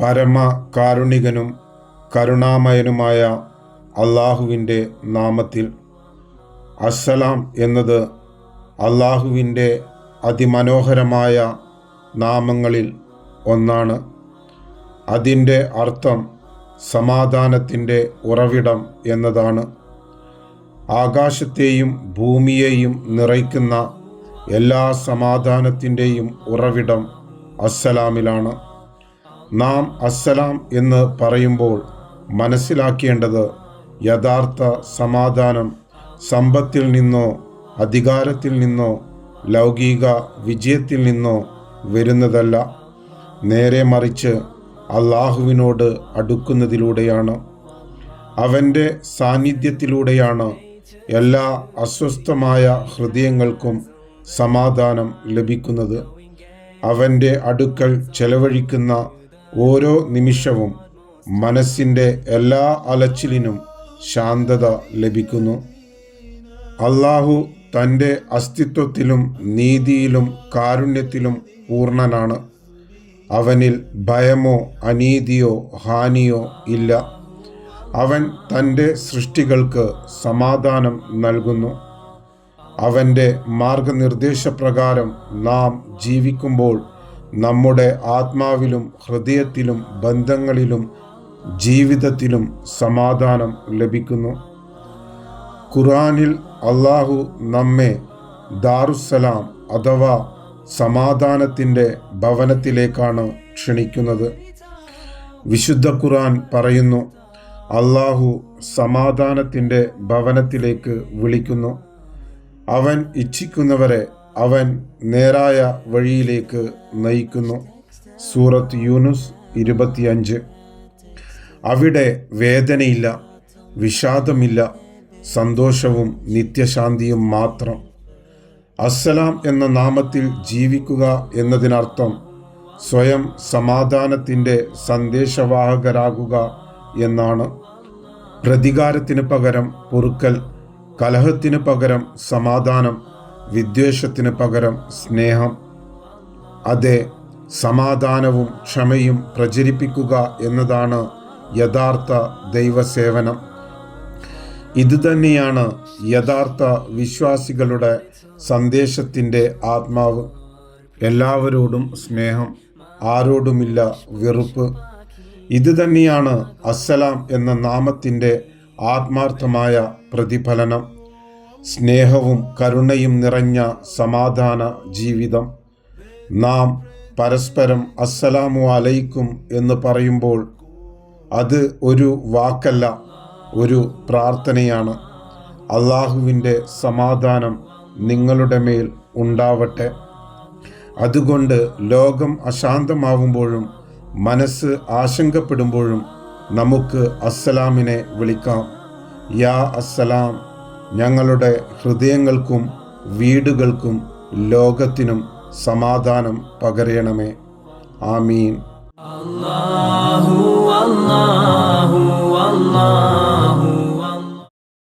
പരമ കാരുണികനും കരുണാമയനുമായ അള്ളാഹുവിന്റെ നാമത്തിൽ. അസ്സലാം എന്നത് അള്ളാഹുവിന്റെ അതിമനോഹരമായ നാമങ്ങളിൽ ഒന്നാണ്. അതിന്റെ അർത്ഥം സമാധാനത്തിന്റെ ഉറവിടം എന്നതാണ്. ആകാശത്തെയും ഭൂമിയെയും നിറയ്ക്കുന്ന എല്ലാ സമാധാനത്തിന്റെയും ഉറവിടം അസ്സലാമിലാണ്. നാം അസ്സലാം എന്ന് പറയുമ്പോൾ മനസ്സിലാക്കേണ്ടത് യഥാർത്ഥ സമാധാനം സമ്പത്തിൽ നിന്നോ അധികാരത്തിൽ നിന്നോ ലൗകിക വിജയത്തിൽ നിന്നോ വരുന്നതല്ല. നേരെ മറിച്ച് അള്ളാഹുവിനോട് അടുക്കുന്നതിലൂടെയാണ്. അവന്റെ സാന്നിധ്യത്തിലൂടെയാണ് എല്ലാ അസ്വസ്ഥമായ ഹൃദയങ്ങൾക്കും സമാധാനം ലഭിക്കുന്നത്. അവന്റെ അടുക്കൽ ചെലവഴിക്കുന്ന ഓരോ നിമിഷവും മനസ്സിന്റെ എല്ലാ അലച്ചിലിനും ശാന്തത ലഭിക്കുന്നു. അള്ളാഹു തന്റെ അസ്തിത്വത്തിലും നീതിയിലും കാരുണ്യത്തിലും പൂർണനാണ്. അവനിൽ ഭയമോ അനീതിയോ ഹാനിയോ ഇല്ല. അവൻ തന്റെ സൃഷ്ടികൾക്ക് സമാധാനം നൽകുന്നു. അവന്റെ മാർഗനിർദ്ദേശപ്രകാരം നാം ജീവിക്കുമ്പോൾ നമ്മുടെ ആത്മാവിലും ഹൃദയത്തിലും ബന്ധങ്ങളിലും ജീവിതത്തിലും സമാധാനം ലഭിക്കുന്നു. ഖുറാനിൽ അള്ളാഹു നമ്മെ ദാറുസലാം അഥവാ സമാധാനത്തിന്റെ ഭവനത്തിലേക്കാണ് ക്ഷണിക്കുന്നത്. വിശുദ്ധ ഖുറാൻ പറയുന്നു അള്ളാഹു സമാധാനത്തിന്റെ ഭവനത്തിലേക്ക് വിളിക്കുന്നു. അവൻ ഇച്ഛിക്കുന്നവരെ അവൻ നേരായ വഴിയിലേക്ക് നയിക്കുന്നു. സൂറത്ത് യൂനുസ് ഇരുപത്തിയഞ്ച്. അവിടെ വേദനയില്ല വിഷാദമില്ല സന്തോഷവും നിത്യശാന്തിയും മാത്രം. അസ്സലാം എന്ന നാമത്തിൽ ജീവിക്കുക എന്നതിനർത്ഥം സ്വയം സമാധാനത്തിന്റെ സന്ദേശവാഹകരാകുക എന്നാണ്. പ്രതികാരത്തിന് പകരം പൊറുക്കൽ കലഹത്തിന് പകരം സമാധാനം വിദ്വേഷത്തിന് പകരം സ്നേഹം അതെ സമാധാനവും ക്ഷമയും പ്രചരിപ്പിക്കുക എന്നതാണ് യഥാർത്ഥ ദൈവസേവനം. ഇതുതന്നെയാണ് യഥാർത്ഥ വിശ്വാസികളുടെ സന്ദേശത്തിന്റെ ആത്മാവ്. എല്ലാവരോടും സ്നേഹം ആരോടുമില്ല വെറുപ്പ്. ഇതുതന്നെയാണ് അസ്സലാം എന്ന നാമത്തിന്റെ ആത്മാർത്ഥമായ പ്രതിഫലനം. സ്നേഹവും കരുണയും നിറഞ്ഞ സമാധാന ജീവിതം. നാം പരസ്പരം അസ്സലാമു അലൈക്കും എന്ന് പറയുമ്പോൾ അത് ഒരു വാക്കല്ല ഒരു പ്രാർത്ഥനയാണ്. അള്ളാഹുവിന്റെ സമാധാനം നിങ്ങളുടെ മേൽ ഉണ്ടാവട്ടെ. അതുകൊണ്ട് ലോകം അശാന്തമാവുമ്പോഴും മനസ്സ് ആശങ്കപ്പെടുമ്പോഴും നമുക്ക് അസ്സലാമിനെ വിളിക്കാം. യാ അസ്സലാം. ഞങ്ങളുടെ ഹൃദയങ്ങൾക്കും വീടുകൾക്കും ലോകത്തിനും സമാധാനം പകരണമേ. ആമീൻ. അള്ളാഹു അള്ളാഹു അള്ളാഹു